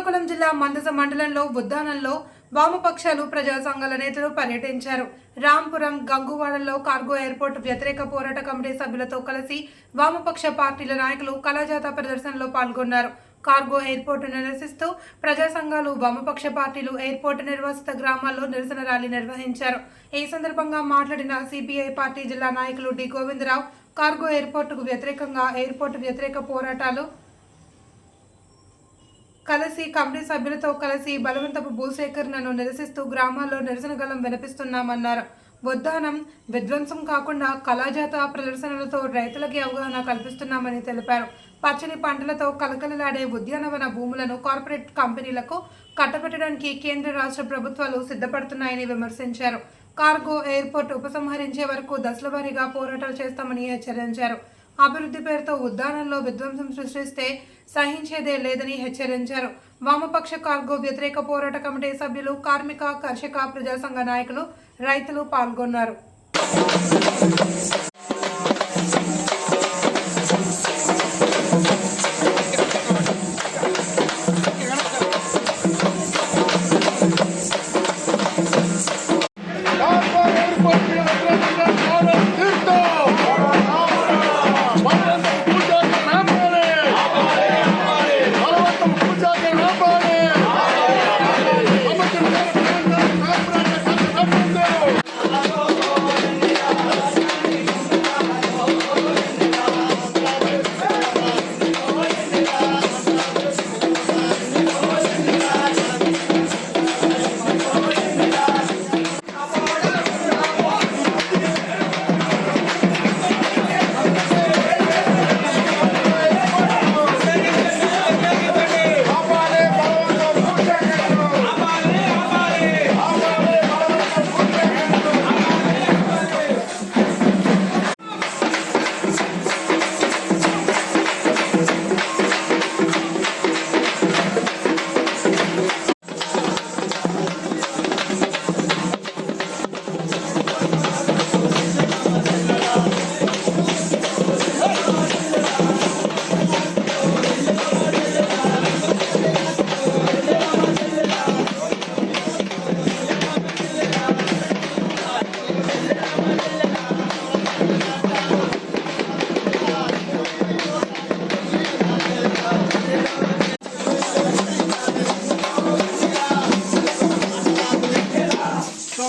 మందస మండలంలో ఉద్దానంలో వామపక్షాలు ప్రజా సంఘాల నేతలు పర్యటించారు. రాంపురం గంగువాడలో కార్గో ఎయిర్పోర్ట్ వ్యతిరేక పోరాట కమిటీ సభ్యులతో కలిసి వామపక్ష పార్టీల నాయకులు కళాజాత ప్రదర్శనలో పాల్గొన్నారు. కార్గో ఎయిర్పోర్టు నిరసిస్తూ ప్రజా సంఘాలు వామపక్ష పార్టీలు ఎయిర్పోర్ట్ నిర్వాసిత గ్రామాల్లో నిరసన ర్యాలీ నిర్వహించారు. ఈ సందర్భంగా మాట్లాడిన సిపిఐ పార్టీ జిల్లా నాయకులు డి. గోవిందరావు కార్గో ఎయిర్పోర్టుకు వ్యతిరేకంగా ఎయిర్పోర్ట్ వ్యతిరేక పోరాటాలు కలిసి కమిటీ సభ్యులతో కలిసి బలవంతపు భూసేకరణను నిరసిస్తూ గ్రామాల్లో నిరసన గలం వినిపిస్తున్నామన్నారు. ఉద్దానం విధ్వంసం కాకుండా కళాజాత ప్రదర్శనలతో రైతులకి అవగాహన కల్పిస్తున్నామని తెలిపారు. పచ్చని పంటలతో కలకలలాడే ఉద్యానవన భూములను కార్పొరేట్ కంపెనీలకు కట్టబెట్టడానికి కేంద్ర రాష్ట్ర ప్రభుత్వాలు సిద్ధపడుతున్నాయని విమర్శించారు. కార్గో ఎయిర్పోర్ట్ ఉపసంహరించే వరకు దశలవారీగా పోరాటాలు చేస్తామని హెచ్చరించారు. అభివృద్ధి పేరుతో ఉద్దానంలో విధ్వంసం సృష్టిస్తే సహించేదే లేదని హెచ్చరించారు. వామపక్ష కార్గో వ్యతిరేక పోరాట కమిటీ సభ్యులు కార్మిక కర్షక ప్రజాసంఘ నాయకులు రైతులు పాల్గొన్నారు.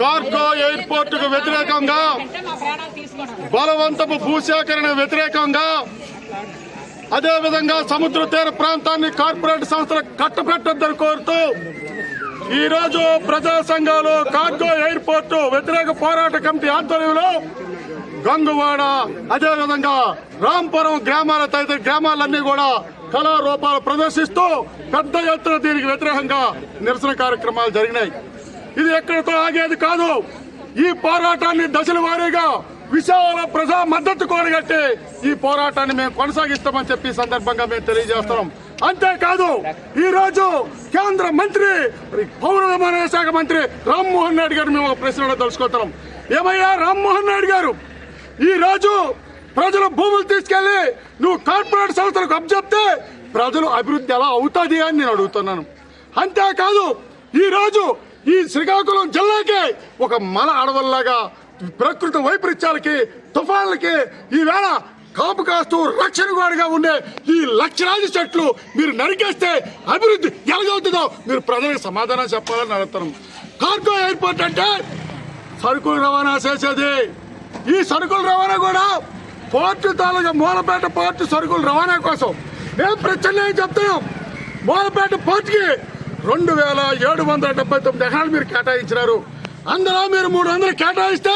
కార్గో ఎయిర్పోర్ట్కు వ్యతిరేకంగా బలవంతపు భూసేకరణ వ్యతిరేకంగా అదేవిధంగా సముద్ర తీర ప్రాంతాన్ని కార్పొరేట్ సంస్థలు కట్టబెట్టొద్దని కోరుతూ ఈ రోజు ప్రజా సంఘాలు కార్గో ఎయిర్పోర్ట్ వ్యతిరేక పోరాట కమిటీ ఆధ్వర్యంలో గంగువాడ అదేవిధంగా రాంపురం గ్రామాల తదితర గ్రామాలన్నీ కూడా కళారూపాలు ప్రదర్శిస్తూ పెద్ద ఎత్తున దీనికి వ్యతిరేకంగా నిరసన కార్యక్రమాలు జరిగినాయి. ఇది ఎక్కడితో ఆగేది కాదు. ఈ పోరాటాన్ని దశల వారీగా విశాల ప్రజా మద్దతు కోరగట్టి ఈ పోరాటాన్ని మేము కొనసాగిస్తామని చెప్పి సందర్భంగా మేము తెలియజేస్తున్నాం. అంతేకాదు ఈ రోజు కేంద్ర మంత్రి పౌర విమానయాన శాఖ మంత్రి రామ్మోహన్ నాయుడు గారు మేము ఒక ప్రశ్న తెలుసుకుంటున్నాం. ఏమయ్యా రామ్మోహన్ నాయుడు గారు? ఈ రోజు ప్రజలు భూములు తీసుకెళ్ళి నువ్వు కార్పొరేట్ సంస్థలకు అప్పచెప్తే ప్రజలు అభివృద్ధి ఎలా అవుతుంది అని నేను అడుగుతున్నాను. అంతేకాదు ఈ రోజు ఈ శ్రీకాకుళం జిల్లాకే ఒక మల అడవుల్లాగా ప్రకృతి వైపరీత్యాలకి తుఫాన్లకి ఈవేళ కాపు కాస్తూ రక్షణ గోడగా ఉండే ఈ లక్షలాది చెట్లు మీరు నరికేస్తే అభివృద్ధి ఎలాగవుతుందో మీరు ప్రజలకు సమాధానం చెప్పాలని అడుగుతున్నాం. కార్గో ఎయిర్పోర్ట్ అంటే సరుకులు రవాణా చేసేది. ఈ సరుకుల రవాణా కూడా పోర్టు తాలూకా మూలపేట పోర్టు సరుకుల రవాణా కోసం. మేము ప్రత్యామ్నాయం చెప్తున్నాం? మూలపేట పోర్టుకి రెండు వేల ఏడు వందల డెబ్బై తొమ్మిది ఎకరాలు మీరు కేటాయించినారు. అందులో మీరు మూడు వందలు కేటాయిస్తే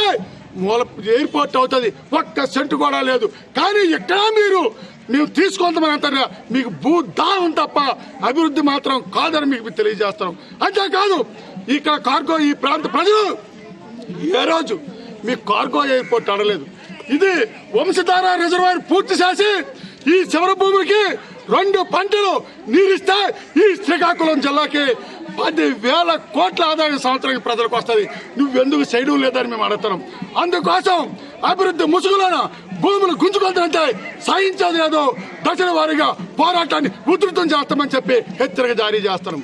మూల ఎయిర్పోర్ట్ అవుతుంది. ఒక్క సెంటు కూడా లేదు. కానీ ఇక్కడ మీరు మేము తీసుకుంటామంటారా మీకు భూ దాహం తప్ప అభివృద్ధి మాత్రం కాదని మీకు తెలియజేస్తాం. అంతేకాదు ఇక్కడ కార్గో ఈ ప్రాంత ప్రజలు ఏ రోజు మీ కార్గో ఎయిర్పోర్ట్ అడలేదు ఇది వంశధార రిజర్వాయర్ పూర్తి చేసి ఈ చివరి భూములకి రెండు పంటలు నీరిస్తే ఈ శ్రీకాకుళం జిల్లాకి పది వేల కోట్ల ఆదాయం సంవత్సరానికి ప్రజలకు వస్తుంది. నువ్వెందుకు చేయడం లేదని మేము అడుగుతున్నాం. అందుకోసం అభివృద్ధి ముసుగులోన భూములు గుంజుకుంటుంటే సాధించేది లేదు దశల వారీగా పోరాటాన్ని ఉధృతం చేస్తామని చెప్పి హెచ్చరిక జారీ చేస్తున్నాం.